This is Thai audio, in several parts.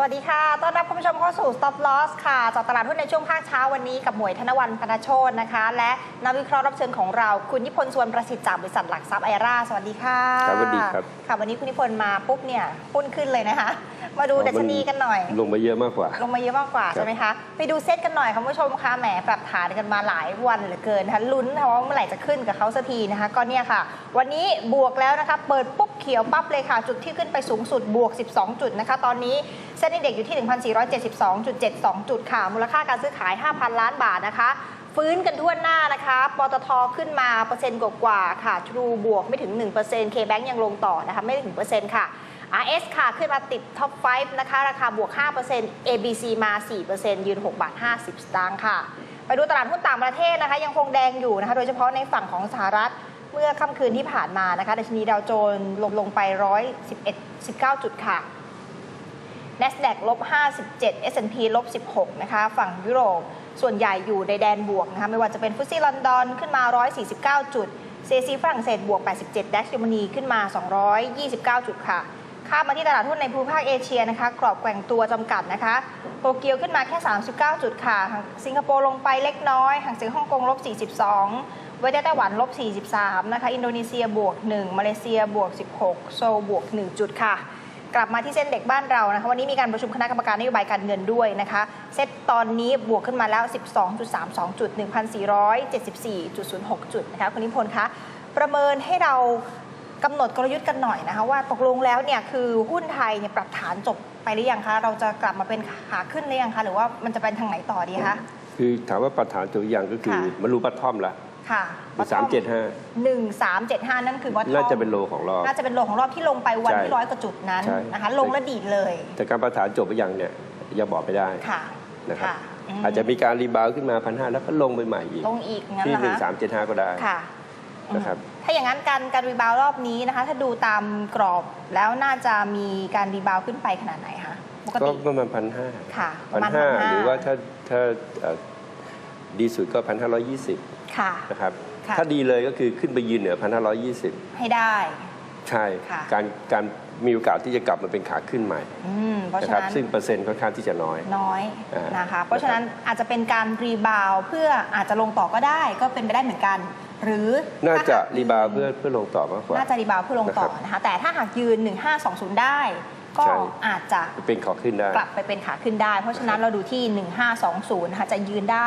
สวัสดีค่ะ ต้อนรับคุณผู้ชมเข้าสู่ Stop Loss ค่ะจากตลาดหุ้นในช่วงภาคเช้าวันนี้กับหมวยธนวันพนโชตนะคะ และนักวิเคราะห์รับเชิญของเรา คุณนิพนธ์สวนประสิทธิ์จากบริษัทหลักทรัพย์ไอราสวัสดีค่ะครับสวัสดีครับ ค่ะ วันนี้คุณนิพนธ์มาปุ๊บเนี่ยหุ้นขึ้นเลยนะคะ มาดูดัชนีกันหน่อย ลงมาเยอะมากกว่า ลงมาเยอะมากกว่าครับใช่ไหมคะ ไปดูเซตกันหน่อยค่ะคุณผู้ชมคะแหมปรับฐานกันมาหลายวันเหลือเกินนะคะลุ้นนะคะว่าเมื่อไหร่จะขึ้นกับเขาสักทีนะคะ ก็เนี่ยค่ะ วันนี้บวกแล้วนะคะ เปิดปุ๊บเขียวปั๊บเลยค่ะ จุดที่ขึ้นไปสูงสุดบวก 12 จุดนะคะ ตอนนี้เซ็นดีเด็กอยู่ที่ 1,472.72 จุดค่ะ มูลค่าการซื้อขาย 5,000 ล้านบาทนะคะ ฟื้นกันทั่วหน้านะคะ ปตทขึ้นมาเปอร์เซ็นต์กว่าๆค่ะ ทรูบวกไม่ถึง 1% K-Bank ยังลงต่อนะคะ ไม่ถึงเปอร์เซ็นต์ค่ะ RS ค่ะ ขึ้นมาติดท็อป 5 นะคะ ราคาบวก 5% ABC มา 4%ยืน 6 บาท 50 สตางค์ค่ะ ไปดูตลาดหุ้นต่างประเทศนะคะ ยังคงแดงอยู่นะคะ โดยเฉพาะในฝั่งของสหรัฐเมื่อค่ำคืนที่ผ่านมานะคะดัชนีดาวโจนส์ลงลงไป 111 19 จุดค่ะ NASDAQ ลบ 57 S&P ลบ 16 นะคะ ฝั่งยุโรป ส่วนใหญ่อยู่ในแดนบวกนะคะ ไม่ว่าจะเป็นฟุตซี่ลอนดอนขึ้นมา 149 จุด CAC ฝรั่งเศสบวก 87 ดัชเยอรมนีขึ้นมา 229 จุดค่ะ ข้ามมาที่ตลาดหุ้นในภูมิภาคเอเชียนะคะ กรอบแกว่งตัวจำกัดนะคะ โตเกียวขึ้นมาแค่ 39 จุดค่ะ สิงคโปร์ลงไปเล็กน้อยหางเสียงฮ่องกงลบ 42เวยดไต้หวันลบ 43 นะคะ อินโดนีเซียบวก 1 มาเลเซียบวก 16 โซลบวก 1 จุดค่ะ กลับมาที่เส้นเด็กบ้านเรานะคะวันนี้มีการประชุมคณะกรรมการนโยบายการเงินด้วยนะคะเซตตอนนี้บวกขึ้นมาแล้ว 12.32 จุด 1,474.06 จุดนะคะคุณนิพนธ์คะประเมินให้เรากำหนดกลยุทธ์กันหน่อยนะคะว่าตกลงแล้วเนี่ยคือหุ้นไทยเนี่ยปรับฐานจบไปหรือยังคะเราจะกลับมาเป็นขาขึ้นหรือยังคะหรือว่ามันจะเป็นทางไหนต่อดีคะคือถามว่าประธานตัวอย่างก็คือค่ะมันรู้ปัตทอมละ ค่ะสามเจ็ดห้าหนึ่งสามเจ็ดห้านั่นคือวัตน่าจะเป็นโลของรอบน่าจะเป็นโลของรอบที่ลงไปวันใช่ที่ร้อยกว่าจุดนั้นใช่นะคะลงและดีดเลย แต่การประธานจบไปยังเนี่ยยังบอกไม่ได้ค่ะนะครับค่ะมอาจจะมีการรีบาวด์ขึ้นมาพันห้าแล้วก็ลงไปใหม่อีกลงอีกงั้นที่นะหนึ่งคะสามเจ็ดห้าก็ได้ค่ะนะครับอืมถ้าอย่างนั้นการการรีบาวด์รอบนี้นะคะ ถ้าดูตามกรอบแล้วน่าจะมีการรีบาวด์ขึ้นไปขนาดไหนคะปกก็ติประมาณพันห้าค่ะปพัระนมาณห้า1,500หรือว่าถ้าถ้าเอ่อดีสุดก็พันห้าร้อยี่สิบ ค่ะ นะครับ ค่ะ ถ้าดีเลยก็คือขึ้นไปยืนเหนือพันห้าร้อยี่สิบให้ได้ ใช่ ค่ะ การการมีโอกาสที่จะกลับมาเป็นขาขึ้นใหม่อืมเพราะนะฉะครับ นั้นซึ่งเปอร์เซ็นต์ค่อนข้างที่จะน้อย น้อยอ่านนะคะ เพราะฉะนั้นอาจจะเป็นการรีบาวด์เพื่ออาจจะลงต่อก็ได้ ก็เป็นไปได้เหมือนกัน หรือน่าถ้จะหกรีบาวด์เพื่อเพื่อลงต่อมากกว่า น่าจะรีบาวด์เพื่อลงต่อนะคะแต่ถ้าหากยืน 1520 ได้ ก็ใช่ อาจจะเป็นขอขึ้นได้ กลับไปเป็นขาขึ้นได้ เพราะฉะนั้นเราดูที่ 1520นะคะจะยืนได้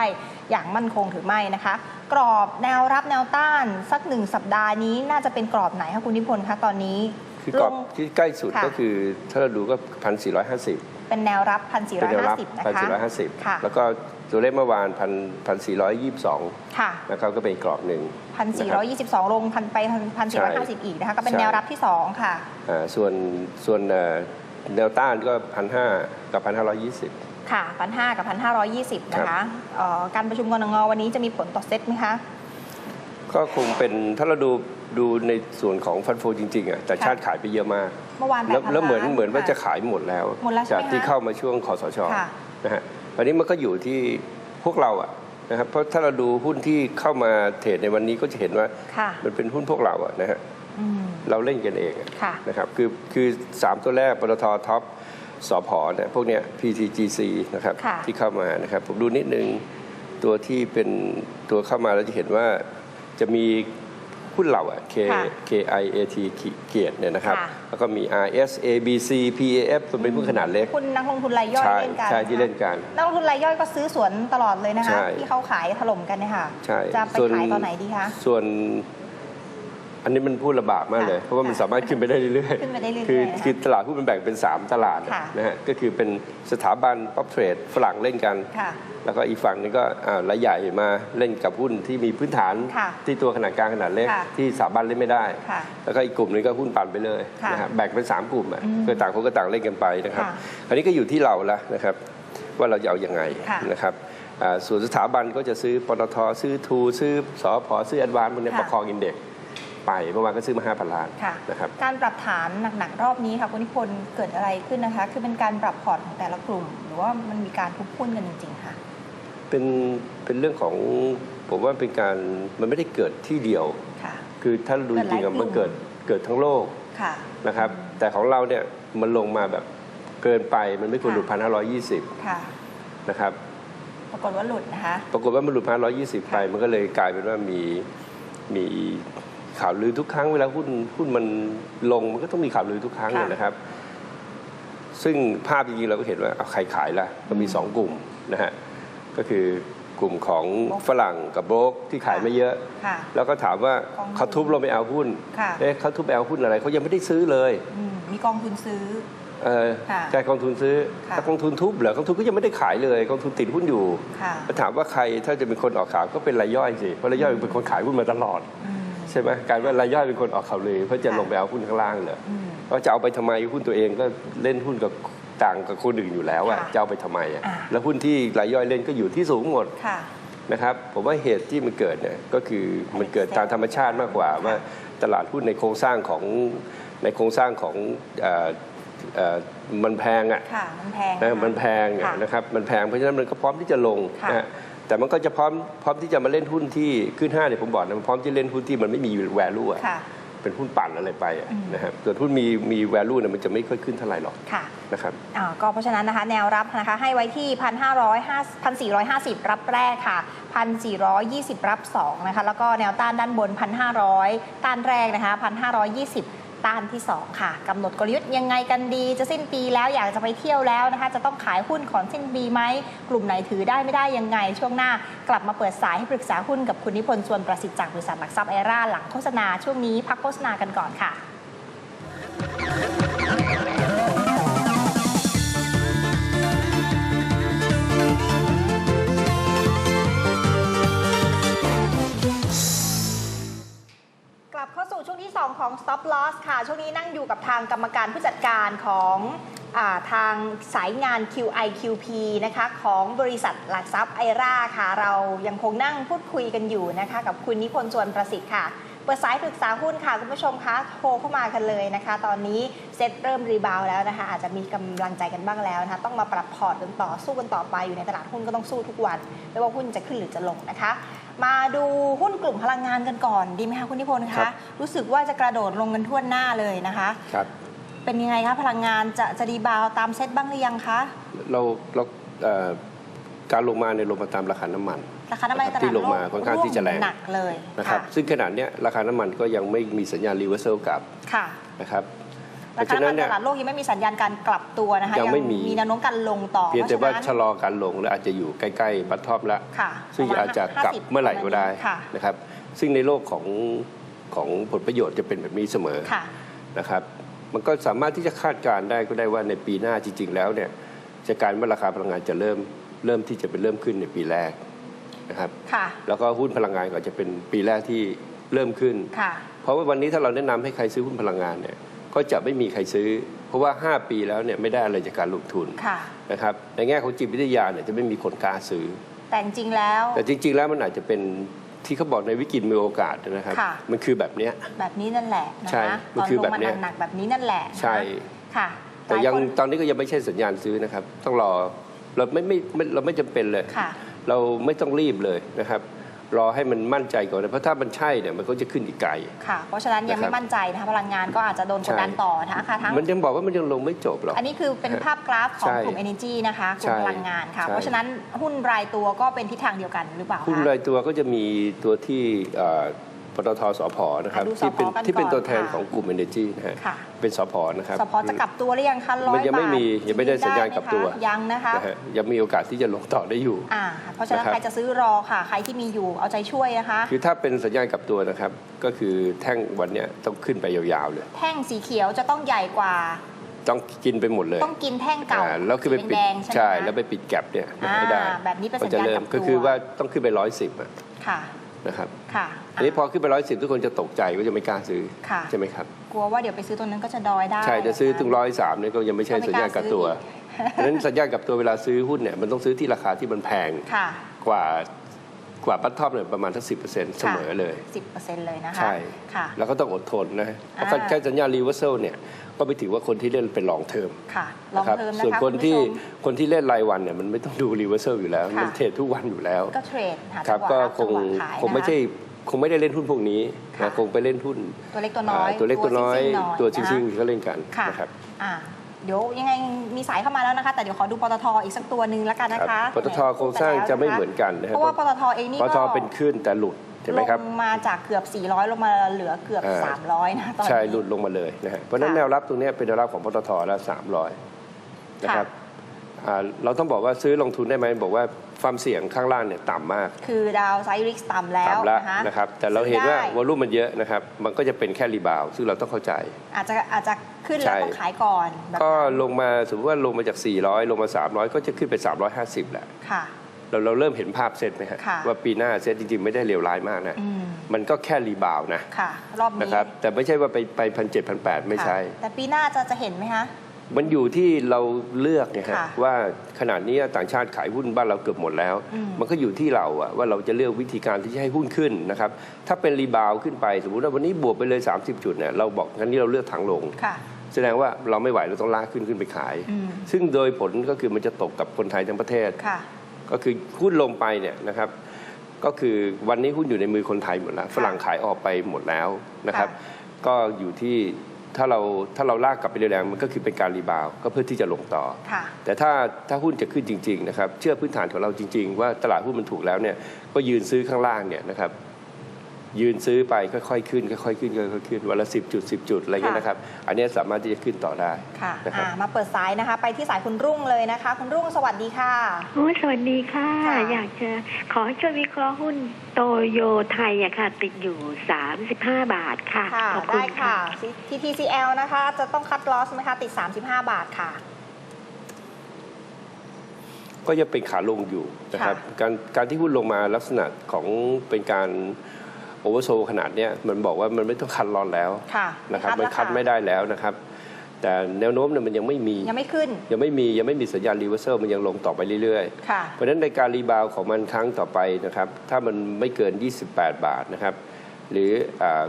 อย่างมั่นคงหรือไม่นะคะ กรอบแนวรับแนวต้านสักหนึ่งสัปดาห์นี้น่าจะเป็นกรอบไหนคะคุณนิพนธ์คะตอนนี้คือกรอบลง ที่ใกล้สุดค่ะ ก็คือถ้าเราดูก็พันสี่ร้อยห้าสิบเป็นแนวรับ เป็นแนวรับ1,450นะพันคะ สี่ร้อยห้าสิบค่ะ แล้วก็ตัวเลขเมื่อวานพันพันสี่ร้อยยี่สิบสองค่ะ นะครับก็เป็นอีกกรอบหนึ่ง 1,422 ลงพันไปใช่1,450 อีกนะคะ ก็เป็นใช่ แนวรับที่ 2 ค่ะ อ่าส่วนส่วนเอ่อ แนวต้านก็พันห้ากับพันห้าร้อยยี่สิบค่ะ1,500กับ1,520นะครัคะบเอ่อการประชุมกรงวันนี้จะมีผลต่อเซ็ตไหมคะก็คงเป็นถ้าเราดูดูในส่วนของฟันโฟจริงๆอะแต่ชาติขายไปเยอะมากเมื่อวานแล้ว8,000แล้วเหมือนล้าเหมือนว่าค่จะขายหมดแล้วหมดแล้วใช่ไหมจากที่คะเข้ามาช่วงคอสชค่ะนะฮะวันนี้มันก็อยู่ที่พวกเราอะนะครับเพราะถ้าเราดูหุ้นที่เข้ามาเทรดในวันนี้ก็จะเห็นว่าค่ะมันเป็นหุ้นพวกเราอะนะฮะอืม เราเล่นกันเองอะค่ะนะครับคือคือสามตัวแรกปตทท็อปสพเนี่ยพวกเนี้ย PTGC นะครับค่ะที่เข้ามานะครับผมดูนิดนึงตัวที่เป็นตัวเข้ามาเราจะเห็นว่าจะมีหุ้นเราอะ K ค่ะ KIAT เกียรติเนี่ยนะครับค่ะแล้วก็มี RS ABC PAF ตัวเป็นหุ้นขนาดเล็กคุณนักลงทุนรายย่อยใช่เล่นกันใช่ที่เล่นกันนักลงทุนรายย่อยก็ซื้อสวนตลอดเลยนะคะใช่ที่เขาขายถล่มกันเนี่ยค่ะใช่จะไปส่วนขายตอนไหนดีคะ ส่วน อันนี้มันพูดลำบากมากเลยค่ะเพราะว่ามันค่ะสามารถขึ้นไปได้เรื่อยขึ้นไปได้เรื่อยๆคือนะคะคือตลาดหุ้นมันแบ่งเป็น 3 ตลาดค่ะนะฮะก็คือเป็นสถาบันป๊อปเทรดฝรั่งเล่นกัน ค่ะแล้วก็อีกฝั่งหนึงก็อ่ารายใหญ่มาเล่นกับหุ้นที่มีพื้นฐานค่ะที่ตัวขนาดกลางขนาดเล็กค่ะที่สถาบันเล่นไม่ได้ ค่ะแล้วก็อีกกลุ่มหนึงก็หุ้นปั่นไปเลยค่ะนะฮะแบ่งเป็น 3 กลุ่มอะอืมก็ต่างคนก็ต่างเล่นกันไปนะครับค่ะอันนี้ก็อยู่ที่เราละนะครับว่าเราจะเอายังไงค่ะ นะครับอ่าส่วนสถาบันก็จะซื้อปตทซื้อทูซื้อสอพอซื้อแอดวานพวกเนี้ยค่ะ ประคองอินเด็กซ์ ไปเมื่อวานก็ซื้อมา5,000ล้านค่ะนะครับการปรับฐานหนักๆรอบนี้ค่ะคุณนิพนธ์เกิดอะไรขึ้นนะคะ คือเป็นการปรับพอร์ตของแต่ละกลุ่ม หรือว่ามันมีการทุบหุ้นกันจริงๆค่ะเป็นเป็นเรื่องของผมว่าเป็นการมันไม่ได้เกิดที่เดียวค่ะคือถ้าดูจริงๆอะเกิดหลายกลุ่มมันเกิดเกิดทั้งโลกค่ะนะครับ แต่ของเราเนี่ยมันลงมาแบบเกินไปมันไม่ควรหลุดพันห้าร้อยยี่สิบค่ะนะครับปรากฏว่าหลุดนะคะปรากฏว่ามันหลุดพันร้อยยี่สิบไป มันก็เลยกลายเป็นว่ามีมี ข่าวลือทุกครั้งเวลาหุ้นหุ้นมันลงมันก็ต้องมีข่าวลือทุกครั้งค่ะนะครับ ซึ่งภาพจริงๆเราก็เห็นว่าเอาใครขายล่ะก็มีสองกลุ่มนะฮะก็คือกลุ่มของฝรั่งกับโบรกที่ขายไม่เยอะค่ะแล้วก็ถามว่ากองทุนเขาทุบเราไปเอาหุ้นค่ะเอ๊ะเขาทุบไปเอาหุ้นอะไรเขายังไม่ได้ซื้อเลยอืมมีกองทุนซื้อเออค่ะใช่กองทุนซื้อค่ะถ้ากองทุนทุบเหรอกองทุนก็ยังไม่ได้ขายเลยกองทุนติดหุ้นอยู่ค่ะแล้วถามว่าใครถ้าจะเป็นคนออกข่าวก็เป็นรายย่อยสิเพราะรายย่อยเป็นคนขายหุ้นมาตลอดอืม ใช่ไหมกลารว่ารายย่อยเป็นคนออกข่าวเลยเพราะจะค่ะลงไปเอาหุ้นข้างล่างเลยอืมก็จะเอาไปทำไมหุ้นตัวเองก็เล่นหุ้นกับต่างกับคนอื่นอยู่แล้วอะค่ะจะเอาไปทำไมอะอ่าแล้วหุ้นที่รายย่อยเล่นก็อยู่ที่สูงหมดค่ะนะครับผมว่าเหตุที่มันเกิดเนี่ยก็คือมันเกิดตามธรรมชาติมากกว่าค่ะว่าตลาดหุ้นในโครงสร้างของในโครงสร้างของเอ่อเอ่อมันแพงอะค่ะมันแพงนะคะมันแพงเนี่ยค่ะนะครับมันแพงเพราะฉะนั้นมันก็พร้อมที่จะลงค่ะนะฮะ แต่มันก็จะพร้อมพร้อมที่จะมาเล่นหุ้นที่ขึ้นห้าเนี่ยผมบอกนะมันพร้อมที่จะเล่นหุ้นที่มันไม่มี value อะค่ะเป็นหุ้นปั่นอะไรไปอะอืมนะครับส่วนหุ้นมีมี value เนี่ยมันจะไม่ค่อยขึ้นเท่าไหร่หรอกค่ะนะครับอ่าก็เพราะฉะนั้นนะคะแนวรับนะคะให้ไว้ที่ 1,500 1,450 รับแรกค่ะ 1,420 รับ2นะคะแล้วก็แนวต้านด้านบน 1,500 ต้านแรกนะคะ 1,520 ต้านที่ 2 ค่ะกำหนดกลยุทธ์ยังไงกันดี จะสิ้นปีแล้วอยากจะไปเที่ยวแล้วนะคะ จะต้องขายหุ้นขอนสิ้นปีไหม กลุ่มไหนถือได้ไม่ได้ยังไง ช่วงหน้ากลับมาเปิดสายให้ปรึกษาหุ้นกับคุณนิพนธ์ชวนประสิทธิ์จากบริษัทหลักทรัพย์ไอร่าหลังโฆษณาช่วงนี้พักโฆษณากันก่อนค่ะ ที่ 2 ของ Stop Loss ค่ะ ช่วงนี้นั่งอยู่กับทางกรรมการผู้จัดการของอาทางสายงาน QIQP นะคะของบริษัทหลักทรัพย์ไอราค่ะ เรายังคงนั่งพูดคุยกันอยู่นะคะ กับคุณนิพนธ์ชวนประสิทธิ์ค่ะ เปิดสายปรึกษาหุ้นค่ะคุณผู้ชมคะโทรเข้ามากันเลยนะคะ ตอนนี้เซ็ตเริ่มรีบาวด์แล้วนะคะ อาจจะมีกำลังใจกันบ้างแล้วนะคะต้องมาปรับพอร์ตกันต่อสู้กันต่อไปอยู่ในตลาดหุ้นก็ต้องสู้ทุกวัน ไม่ว่าหุ้นจะขึ้นหรือจะลงนะคะ มาดูหุ้นกลุ่มพลังงานกันก่อนดีไหมคะคุณนิพนธ์ครัคะบรู้สึกว่าจะกระโดดลงกันทั่วหน้าเลยนะคะครับเป็นยังไงคะพลังงานจะจะรีบาวด์ตามเซ็ตบ้างหรือยังคะเราเราเอ่อการลงมาเนี่ยลงมาตามราคาน้ำมัน ราคาน้ำมันในตลาดที่ลงมาค่อนข้างที่จะแรงหนักเลยนะครับซึ่งขนาดเนี้ยราคาน้ำมันก็ยังไม่มีสัญญาณรีเวอร์เซลกลับค่ะนะครับเพราราะคาฉะน้ำนั้มันนเนี่ยตลาดโลกยังไม่มีสัญญาณการกลับตัวนะคะยังไม่มีมีแนวโน้มการลงต่อเพียงแต่ว่าพระฉะนั้นชะลอการลงและอาจจะอยู่ใกล้ๆบัตทอมละค่ะซึ่งปรมณอาจจะกลับ50เมื่อไหร่ก็ได้ค่ะนะครับซึ่งในโลกของของผลประโยชน์จะเป็นแบบนี้เสมอค่ะนะครับมันก็สามารถที่จะคาดการณ์ได้ก็ได้ว่าในปีหน้าจริง ๆ แล้วเนี่ยจะการว่าราคาพลังงานจะเริ่มเริ่มที่จะเป็นเริ่มขึ้นในปีแรก นะครับค่ะแล้วก็หุ้นพลังงานก็จะเป็นปีแรกที่เริ่มขึ้นค่ะเพราะว่าวันนี้ถ้าเราแนะนำให้ใครซื้อหุ้นพลังงานเนี่ยก็จะไม่มีใครซื้อ เพราะว่า 5 ปีแล้วเนี่ยไม่ได้อะไรจากการลงทุนค่ะนะครับในแง่ของจิตวิทยาเนี่ยจะไม่มีคนกล้าซื้อ แต่จริงๆแล้ว แต่จริง ๆ แล้วมันอาจจะเป็นที่เขาบอกในวิกฤตมีโอกาสนะครับค่ะมันคือแบบเนี้ยแบบนี้นั่นแหละนะใช่คะมันตอนคือลงแบบมาเนี้ยหนักๆแบบนี้นั่นแหละนะใช่ค่ะ แต่ยังหลาคนตอนนี้ก็ยังไม่ใช่สัญญาณซื้อนะครับ ต้องรอเราไม่ไม่ไม่เราไม่จำเป็นเลยค่ะ เราไม่ต้องรีบเลยนะครับรอให้มันมั่นใจก่อนนะเพราะถ้ามันใช่เนี่ยมันก็จะขึ้นอีกไกล ค่ะ เพราะฉะนั้นยังนะครับไม่มั่นใจนะคะพลังงานก็อาจจะโดนกดดันใช่ต่อนะคะทั้งมันยังบอกว่ามันยังลงไม่จบหรอก อันนี้คือเป็นภาพกราฟของใช่กลุ่ม Energy นะคะกลุ่มใช่พลังงานค่ะใช่เพราะฉะนั้นหุ้นรายตัวก็เป็นทิศทางเดียวกันหรือเปล่าคะหุ้นรายตัวก็จะมีตัวที่เอ่อ ปตทสพนะครับอะดูที่เป็นสผกันที่เป็นก่อนตัวแทนค่ะของกลุ่ม Energy นะฮะค่ะ เป็นสพนะครับ สพจะกลับตัวหรือยังคะร้อยมันยังไม่บาทมียังไม่ได้สัญญาณกลับตัวได้ไหมคะยังนะคะนะฮะยังมีโอกาสที่จะลงต่อได้อยู่ อ่าเพราะฉะนั้นนะครับ ใครจะซื้อรอค่ะ ใครที่มีอยู่เอาใจช่วยนะคะ คือถ้าเป็นสัญญาณกลับตัวนะครับ ก็คือแท่งวันเนี้ยต้องขึ้นไปยาวๆเลย แท่งสีเขียวจะต้องใหญ่กว่า ต้องกินไปหมดเลยต้องกินแท่งเก่าอ่าแล้วคือไปสีปิดแดงๆใช่ไหมใช่คะ แล้วไปปิดแก็บเนี่ยอ่าไม่ได้แบบนี้เป็นมัสัญจะญาณเริ่กมลับก็ตัวคือว่าต้องขึ้นไปร้อยสิบค่ะ นะครับ ค่ะ อันนี้พอขึ้นไปร้อยสิบทุกคนจะตกใจก็จะไม่กล้าซื้อค่ะ ใช่ไหมครับ กลัวว่าเดี๋ยวไปซื้อตัวนั้นก็จะดอยได้ ใช่จะซื้อถึงนคร้อยสามเนี่ยก็ยังไม่ใช่สัญญาณกลับตัวก็ไม่กล้าซื้ออีกเพราะฉะนั้นสัญญาณกลับตัวเวลาซื้อหุ้นเนี่ยมันต้องซื้อที่ราคาที่มันแพงค่ะ กว่ากว่าบัตท็อปเนี่ยประมาณทั้งสิเเสมอเลย 10%เลยนะคะใช่ค่ะ แล้วก็ต้องอดทนนะเพราะอ่าแค่สัญญาณรีเวอร์เซลเนี่ยก็ไปถือว่าคนที่เล่นเป็นลองเทอมค่ะลองนะครับเพิ่มนะคะส่วนคนณผู้ที่ชมคนที่เล่นรายวันเนี่ยมันไม่ต้องดูรีเวอร์เซลอยู่แล้วค่ะมันเทรดทุกวันอยู่แล้ว ก็เทรดหาคจัรังบหวะก็รับคจังงหวะขายคงไม่นะคะใช่ คงไม่ได้เล่นหุ้นพวกนี้ค่ะนะคงไปเล่นหุ้นตัวเล็กตัวน้อยาตัวเล็กตัวน้อยซิ่งๆหน่อยตัวนะคะซิ่งๆเขาเล่นกันค่ะนะครับอ่าเดี๋ยวยังไงมีสายเข้ามาแล้วนะคะ แต่เดี๋ยวขอดูปตทอีกสักตัวหนึ่งแล้วกันนะครัคะบปตทโครงสร้างจะไม่เหมือนกันนะคเพรับราะว่าปตทเองนี่ปก็ตทเป็นขึ้นแต่หลุดเห็นไหมครับลงมาจากเกือบ 400 ลงมาเหลือเกือบอ่า300 นะตอนนี้ใช่หลุดลงมาเลยนะฮะเพราะฉะนั้นค่ะแนวรับตรงเนี้ยเป็นแนวรับของปตทแล้ว300 นะครับอ่าเราต้องบอกว่าซื้อลงทุนได้ไหมบอกว่า ความเสี่ยงข้างล่างเนี่ยต่ำมาก คือดาวไซริกต่ำแล้วต่ำแล้วนะคะนะครับ แต่เราเห็นว่าซื้อได้วอลุ่มมันเยอะนะครับ มันก็จะเป็นแค่รีบาวด์ซึ่งเราต้องเข้าใจ อาจจะอาจจะขึ้นใช่แล้วต้องขายก่อนแบบก็นั้นลงมาสมมติว่าลงมาจาก 400 ลงมา 300 ก็จะขึ้นไป 350แหละ ค่ะ เราเราเริ่มเห็นภาพเซตไหมฮะค่ะ ว่าปีหน้าเซตจริงๆ ไม่ได้เลวร้ายมากนะ อืมมันก็แค่รีบาวด์นะค่ะ รอบนี้นะครับ แต่ไม่ใช่ว่าไปไปพันเจ็ดพันแปดไม่ใช่ ค่ะแต่ปีหน้าจะจะเห็นไหมคะ มันอยู่ที่เราเลือกเนี่ยฮะค่ะว่าขนาดนี้ต่างชาติขายหุ้นบ้านเราเกือบหมดแล้วอืมมันก็อยู่ที่เราอะว่าเราจะเลือกวิธีการที่จะให้หุ้นขึ้นนะครับถ้าเป็นรีบาวด์ขึ้นไปสมมติว่าวันนี้บวกไปเลย 30 จุดเนี่ยเราบอกงั้นนี่เราเลือกทางลงค่ะแสดงว่าเราไม่ไหวเราต้องลากขึ้นขึ้นไปขายอืมซึ่งโดยผลก็คือมันจะตกกับคนไทยทั้งประเทศค่ะก็คือหุ้นลงไปเนี่ยนะครับ ก็คือวันนี้หุ้นอยู่ในมือคนไทยหมดแล้วฝรั่งขายออกไปหมดแล้วนะครับค่ะก็อยู่ที่ ถ้าเราถ้าเราลากกลับไปเร็วๆมันก็คือเป็นการรีบาวด์ก็เพื่อที่จะลงต่อค่ะแต่ถ้าถ้าหุ้นจะขึ้นจริงๆนะครับเชื่อพื้นฐานของเราจริง ๆ ว่าตลาดหุ้นมันถูกแล้วเนี่ยก็ยืนซื้อข้างล่างเนี่ยนะครับ ยืนซื้อไปค่อยๆขึ้นค่อยๆขึ้นค่อยๆขึ้นวันละสิบจุดสิบจุดอะไรเงี้ยนะครับ อันเนี้ยสามารถที่จะขึ้นต่อได้ค่ะนะครับอ่ามาเปิดสายนะคะ ไปที่สายคุณรุ่งเลยนะคะ คุณรุ่งสวัสดีค่ะโอ้ยสวัสดีค่ะค่ะ อยากจะขอให้ช่วยวิเคราะห์หุ้นโตโยไทยอะค่ะ ติดอยู่ 35 บาทค่ะค่ะขอบคุได้ณค่ะค่ะ TTCL นะคะ จะต้องคัดลอสไหมคะติด 35 บาทค่ะก็ยังเป็นขาลงอยู่นะครับ การการที่หุ้นลงมาลักษณะของเป็นการ โอเวอร์โซขนาดเนี้ยมันบอกว่ามันไม่ต้องคัดรอนแล้วค่ะนะครับไม่มันคัคัดดแล้วค่ะไม่ได้แล้วนะครับ แต่แนวโน้มเนี่ยมันยังไม่มียังไม่ขึ้นยังไม่มียังไม่มีสัญญาณรีเวอร์เซลมันยังลงต่อไปเรื่อยๆค่ะเพราะฉะนั้นในการรีบาวด์ของมันครั้งต่อไปนะครับ ถ้ามันไม่เกิน 28 บาทนะครับ หรืออ่า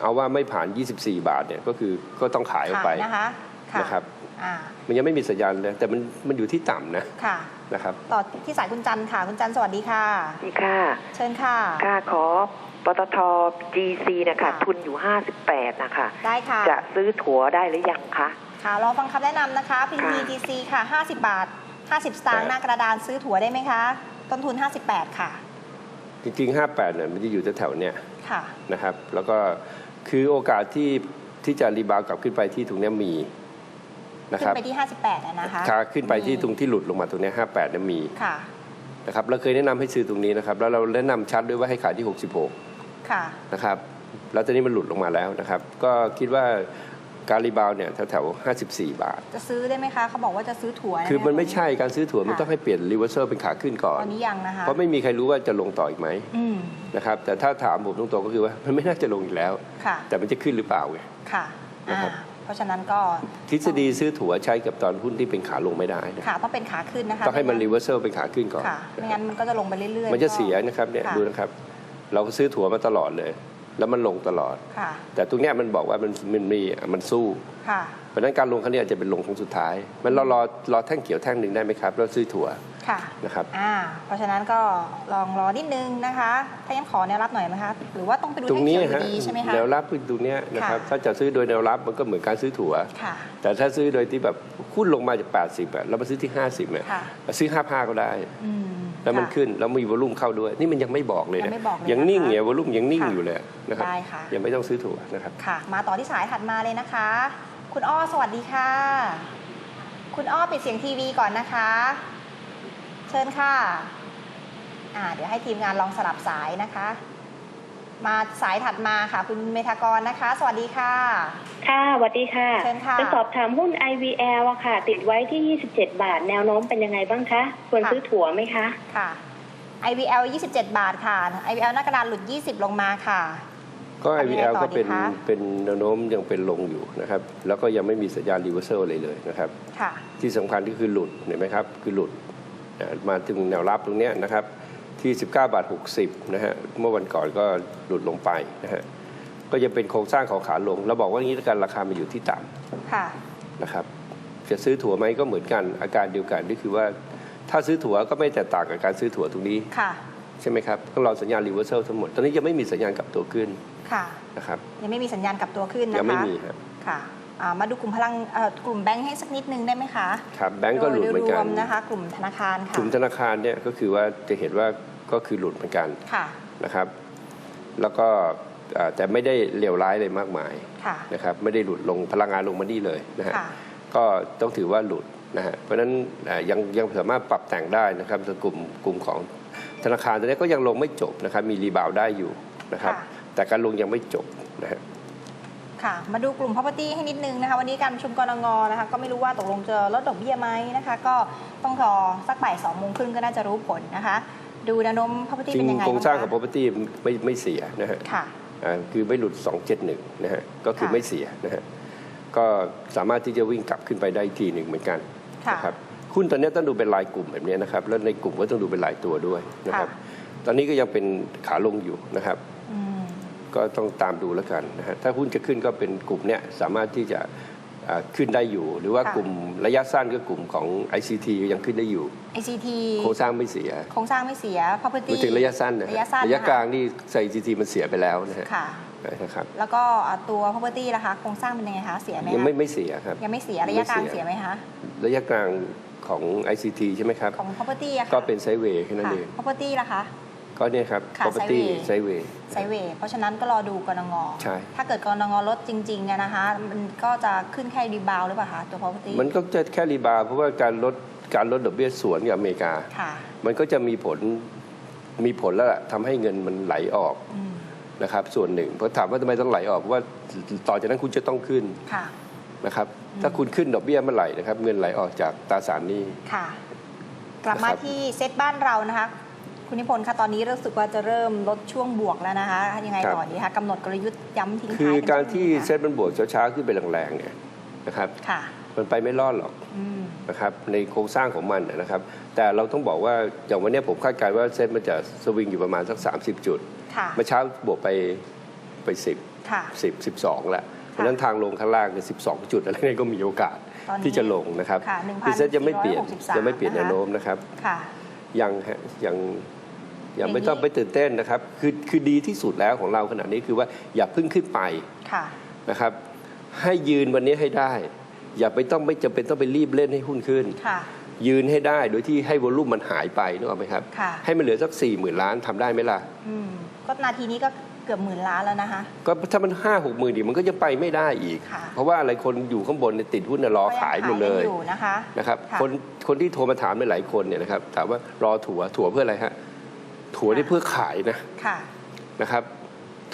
เอาว่าไม่ผ่าน 24 บาทเนี่ยก็คือก็ต้องขายออกไปขายนะคะค่ะนะครับอ่ามันยังไม่มีสัญญาณเลยแต่มันมันอยู่ที่ต่ำนะค่ะ นะครับต่อที่สายคุณจันทร์ค่ะ คุณจันทร์สวัสดีค่ะนี่ค่ะ เชิญค่ะ ค่ะขอปตท GC นะคะค่ะทุนอยู่ 58 นะคะ ได้ค่ะ จะซื้อถั่วได้หรือยังคะ ค่ะ รอฟังคำแนะนำนะคะ PTGC ค่ะ 50 บาท 50 สตางค์หน้ากระดานซื้อถั่วได้ไหมคะ ต้นทุน 58 ค่ะ จริงๆ 58 เนี่ยมันจะอยู่แถวๆเนี้ยค่ะนะครับ แล้วก็คือโอกาสที่ที่จะรีบาวด์กลับขึ้นไปที่ตรงเนี้ยมี นะขึ้ครับนไปที่ 58อะนะคะขาขึ้นไปที่ตรงที่หลุดลงมาตรงเนี้ย58เนี่ยมีค่ะนะครับเราเคยแนะนำให้ซื้อตรงนี้นะครับแล้วเราแนะนำชัดด้วยว่าให้ขายที่ 66ค่ะนะครับแล้วตอนนี้มันหลุดลงมาแล้วนะครับ ก็คิดว่าการรีบาวด์เนี่ยแถวๆ54 บาท จะซื้อได้ไหมคะ เขาบอกว่าจะซื้อถั่วด้หคือมันไม่ใช่การซื้อถั่วมันค่ะต้องให้เปลี่ยนรีเวอร์เซอร์เป็นขาขึ้นก่อตนอนนี้ยังนะคะ เพราะไม่มีใครรู้ว่าจะลงต่ออีกไหมอืมนะครับ แต่ถ้าถามผมตรงๆก็คือว่ามันไม่น่าจะลงอีกแล้วค่ะแต่มันจะขึ้นหรือเปล่าไงค่ะนะครับอ่า เพราะฉะนั้นก็ทฤษฎีซื้อถั่วใช้กับตอนหุ้นที่เป็นขาลงไม่ได้นะค่ะต้องเป็นขาขึ้นนะคะต้องให้มันไรีเวอร์เซอร์เป็นขาขึ้นก่อนค่ะไม่งั้นมันก็จะลงไปเรื่อยๆ มันจะเสียนะครับเนี่ยค่ะดูนะครับ เราก็ซื้อถั่วมาตลอดเลย แล้วมันลงตลอดค่ะแต่ตรงเนี้ยมันบอกว่ามันมันมีมันสู้ค่ะเพ ราะฉะนั้นการลงครั้งนี้อาจจะเป็นลงครั้งสุดท้าย มันเรารอรอแท่งเขียวแท่งหนึ่งได้ไหมครับแล้วซื้อถั่วค่ะนะครับอ่าเพราะฉะนั้นก็ลองรอนิดนึงนะคะ ถ้ายังขอแนวรับหน่อยไหมคะหรือว่าต้องไปดูตรงแท่งนี้เขียวอยู่ฮะดีใช่ไหมคะแนวรับคือตรงเนี้ยนะครับค่ะถ้าจะซื้อโดยแนวรับมันก็เหมือนการซื้อถั่วค่ะแต่ถ้าซื้อโดยที่แบบหุ้นลงมาจาก 80อะแล้วมาซื้อที่ 50เนี่ยค่ะซื้อ5 5ก็ได้อืมแล้วมันค่ะขึ้นแล้วมีวอลุ่มเข้าด้วย นี่มันยังไม่บอกเลยยังนะไม่บอกเลยยังนิ่งนะคะเนี่ยวอลุ่มยังนิ่งค่ะอยู่เลยนะครับได้ค่ะยังไม่ต้องซื้อถั่วนะครับค่ะมาต่อที่สายถัดมาเลยนะคะ คุณอ้อสวัสดีค่ะ คุณอ้อปิดเสียงทีวีก่อนนะคะ เชิญค่ะอ่าเดี๋ยวให้ทีมงานลองสลับสายนะคะ มาสายถัดมาค่ะ คุณเมธากรนะคะ สวัสดีค่ะ ค่ะสวัสดีค่ะเชิญค่ะจะสอบถามหุ้น IVL อะค่ะ ติดไว้ที่ 27 บาท แนวโน้มเป็นยังไงบ้างคะ ควรค่ะซื้อถั่วไหมคะ ค่ะ IVL 27 บาทค่ะ IVL หน้ากระดานหลุด 20 ลงมาค่ะ ก็ทำยังไง IVL ต่อก็เป็นดีคะเป็นแนวโน้มยังเป็นลงอยู่นะครับ แล้วก็ยังไม่มีสัญญาณรีเวอร์เซอร์อะไรเลยนะครับค่ะที่สำคัญก็คือหลุดเห็นไหมครับ คือหลุดนะมาถึงแนวรับตรงเนี้ยนะครับที่ที่ 19บาท60นะฮะเมื่อวันก่อนก็หลุดลงไปนะฮะก็จะเป็นโครงสร้างของขาลง เราบอกว่าอย่างนี้แล้วกันราคามันอยู่ที่ต่ค่ะำนะครับ จะซื้อถั่วไหมก็เหมือนกันอาการเดียวกันก็คือว่าถ้าซื้อถั่วก็ไม่แตกต่างกับการซื้อถั่วตรงนี้ค่ะใช่ไหมครับต้องรอสัญญาณรีเวอร์เซลทั้งหมด ตอนนี้ยังไม่มีสัญญาณกลับตัวขึ้น ค่ะนะครับยังไม่มีสัญญาณกลับตัวขึ้นนะคะยังไม่มีครับค่ะอ่ามาดูกลุ่มพลังเอ่อกลุ่มแบงค์ให้สักนิดนึงได้ไหมคะครับแบงก์ก็หลุดเหมือนโดกัยนรวมนะคะกลุ่มธนาคารค่ะกลุ่มธนาคารเนี่ยก็คือว่าจะเห็นว่าก็คือหลุดเหมือนกันค่ะนะครับ แล้วก็อ่าแต่ไม่ได้เลวร้ายเลยมากมายค่ะนะครับไม่ได้หลุดลงพลังงานลงมานี่เลยนะฮะค่ะก็ต้องถือว่าหลุดนะฮะเพราะฉะนั้นอ่ายังยังสามารถปรับแต่งได้นะครับส่วนกลุ่มกลุ่มของธนาคารตอนนี้ก็ยังลงไม่จบนะครับมีรีบาวได้อยู่นะครับค่ะ แต่การลงยังไม่จบนะฮะค่ะมาดูกลุ่ม property ให้นิดนึงนะคะวันนี้การประชุมกรงนะคะก็ไม่รู้ว่าตกลงจะลดดอกเบี้ยไหมนะคะก็ต้องรอสักบ่ายสองโมงครึ่งก็น่าจะรู้ผลนะคะ ดูแนวโน้ม property จริเป็งนยังไงโครงสร้างบ้ของคะ property ไม่ไม่เสียนะฮะค่ะอ่าคือไม่หลุด 271นะฮะก็คือค่ะไม่เสียนะฮะก็สามารถที่จะวิ่งกลับขึ้นไปได้อีกทีหนึ่งเหมือนกันค่ะนะครับหุ้นตอนนี้ต้องดูเป็นรายกลุ่มแบบนี้นะครับแล้วในกลุ่มก็ต้องดูเป็นรายตัวด้วยนะครับตอนนี้ก็ยังเป็นขาลงอยู่นะครับอืม ก็ต้องตามดูแล้วกันนะฮะถ้าหุ้นจะขึ้นก็เป็นกลุ่มเนี้ยสามารถที่จะอ่าขึ้นได้อยู่ หรือว่าค่ะกลุ่มระยะสั้นก็กลุ่มของ ICT ก็ยังขึ้นได้อยู่ ICT โครงสร้างไม่เสียโครงสร้างไม่เสีย property หมายถึงระยะสั้นนะฮะระยะสั้นระยะนะคะกลางนี่ใส่ ICT มันเสียไปแล้วนะฮะค่ะนะครับแล้วก็อ่าตัว property ล่ะคะโครงสร้างเป็นยังไงคะเสียไหมคะยังไม่ไม่เสียครับยังไม่เสียระยะกลางไม่เสียเสียไหมคะระยะกลางของ ICT ใช่ไหมครับของ property อะค่ะก็เป็นไซด์เวย์แค่นั้นค่ะเอง property ล่ะคะ ก็เนี่ยครับ ค่ะ property ไซ sideway ด์เวย์ไซด์เวย์เพราะฉะนั้นก็รอดูกรงงใช่ ถ้าเกิดกรงงลดจริงๆเนี่ยนะคะ มันก็จะขึ้นแค่รีบาวหรือเปล่าคะตัว property มันก็จะแค่รีบาวด์เพราะว่าการลดการลดดอกเบี้ยสวนกับอเมริกา ค่ะ มันก็จะมีผลมีผลแล้วล่ะทำให้เงินมันไหลออกอืม นะครับ ส่วนหนึ่งเพราะถามว่าทำไมต้องไหลออกเพราะว่าต่อจากนั้นคุณจะต้องขึ้นค่ะ นะครับ ถ้าคุณขึ้นดอกเบี้ยเมื่อไหร่นะครับ เงินไหลออกจากตราสารหนี้ ค่ะ กลับมานะครับ ที่เซตบ้านเรานะคะ คุณนิพนธ์คะตอนนี้รู้สึกว่าจะเริ่มลดช่วงบวกแล้วนะคะยังไงต่อดีคะกำหนดกลยุทธ์ย้ำทิ้งท้ายคือกันการนิดนึที่งค่ะเซ็ตมันบวกเช้าๆขึ้นไปแรงๆเนี่ยนะครับค่ะมันไปไม่รอดหรอกอืมนะครับในโครงสร้างของมันนะครับ แต่เราต้องบอกว่าอย่างวันเนี้ยผมคาดการณ์ว่าเซ็ตมันจะสวิงอยู่ประมาณสัก 30 จุดค่ะเมื่อเช้าบวกไปไป 10ค่ะ10 12แล้วเพราะฉะนั้นทางลงข้างล่างเนี่ย12 จุดอะไรก็มีโอกาสตอนนี้ที่จะลงนะครับค่ะคือเซ็ตยังไม่เปลี่ยน1,463ยังไม่เปลี่ยนนะคะแนวโน้มนะครับค่ะยังฮะยังยัง อย่างนี้ไม่ต้องไปตื่นเต้นนะครับ คือคือดีที่สุดแล้วของเราขณะนี้คือว่าอย่าเพิ่งขึ้นไปค่ะนะครับ ให้ยืนวันนี้ให้ได้ อย่าไปต้องไม่จำเป็นต้องไปรีบเล่นให้หุ้นขึ้นค่ะยืนให้ได้โดยที่ให้วอลลุ่มมันหายไปนึกออกไหมครับค่ะให้มันเหลือสัก4ี่หมื่นล้านทำได้ไหมล่ะอืมก็นาทีนี้ก็เกือบหมื่นล้านแล้วนะคะก็ถ้ามันห้าหกหมื่นดิมันก็จะไปไม่ได้อีกค่ะเพราะว่าอะไรคนอยู่ข้างบนเนี่ยติดหุ้นน่ะรอขายหมดเลยก็งขกันอยู่นะคะนะครับค่ะคนคนที่โทรมาถามหลายๆคนเนี่ยนะครับถามว่ารอถั่วถั่วเพื่ออะไรฮะ ถั่วนี่ค่ะเพื่อขายนะค่ะ นะครับ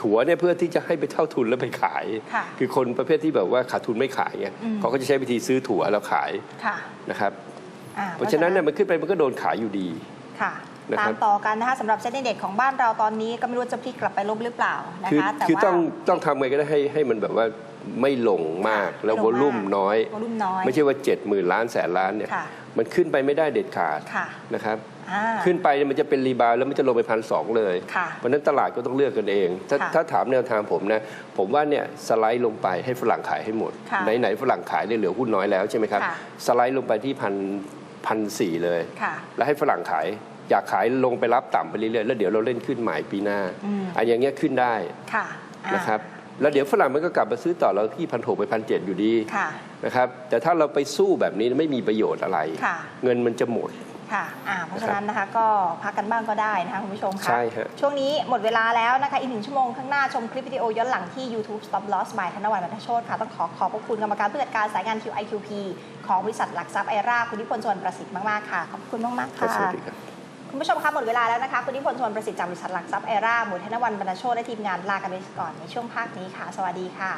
ถั่วเนี่ยเพื่อที่จะให้ไปเท่าทุนแล้วไปขาย ค่ะคือคนประเภทที่แบบว่าขาดทุนไม่ขายไงอืม เขาก็จะใช้วิธีซื้อถั่วแล้วขายค่ะนะครับ อ่เพราะฉะนั้นเนี่ยมันขึ้นไปมันก็โดนขายอยู่ดี ค่ะนะครับ ตามต่อกันนะคะสำหรับเซ็นดีเด็กของบ้านเราตอนนี้ก็ไม่รู้จะพลิกกลับไปลบหรือเปล่านะคือคะ แต่คือว่า ต้องต้องทำไงก็ได้ให้ให้มันแบบว่า ไม่ลงมากค่ะแล้วไม่ลงวอลลุ่มมากน้อย วอลุ่มน้อย ไม่ใช่ว่า7จ็ดหมื่นล้านแสนล้านเนี่ยค่ะมันขึ้นไปไม่ได้เด็ดขาดค่ะนะครับ อ่า ขึ้นไปเนี่ยมันจะเป็นรีบาวด์แล้วมันจะลงไปพันสองเลย ค่ะเพราะฉะนั้นตลาดก็ต้องเลือกกันเอง ถ้าค่ะถ้าถามแนวทางผมนะ ผมว่าเนี่ยสไลด์ลงไปให้ฝรั่งขายให้หมด ค่ะไหนไหนฝรั่งขายเนี่ยเหลือหุ้นน้อยแล้วใช่ไหมครับ ค่ะ สไลด์ลงไปที่พันพันสี่เลย ค่ะ แล้วให้ฝรั่งขาย อยากขายลงไปรับต่ำไปเรื่อยๆ แล้วเดี๋ยวเราเล่นขึ้นใหม่ปีหน้าอืม อันอย่างเงี้ยขึ้นได้ค่ะอ่านะครับ แล้วเดี๋ยวฝรั่งมันก็กลับมาซื้อต่อเราที่พันหกไปพันเจ็ดอยู่ดีค่ะ นะครับ แต่ถ้าเราไปสู้แบบนี้ไม่มีประโยชน์อะไร ค่ะ เงินมันจะหมด ค่ะอ่าเพราะฉะนั้นนะคะก็พักกันบ้างก็ได้นะคะคุณผู้ชมค่ะ ใช่ฮะ ช่วงนี้หมดเวลาแล้วนะคะ อีกหนึ่งชั่วโมงข้างหน้าชมคลิปวิดีโอย้อนหลังที่ YouTube Stop Loss by ธนวัฒน์บรรทโชตค่ะ ต้องขอขอบพระคุณกรรมการผู้จัดการสายงาน QIQP ของบริษัทหลักทรัพย์ไอราคุณนิพนธ์ชวนประสิทธิ์มาก ๆ ค่ะ ขอบคุณมาก ๆครับค่ะ สวัสดีครับ คุณผู้ชมคะหมดเวลาแล้วนะคะคุณนิพนธ์ชวนประสิทธิ์จากบริษัทหลักทรัพย์เอราหมู่ธนวันบรรณโชตและทีมงานลากันไปก่อนในช่วงภาคนี้ค่ะ สวัสดีค่ะ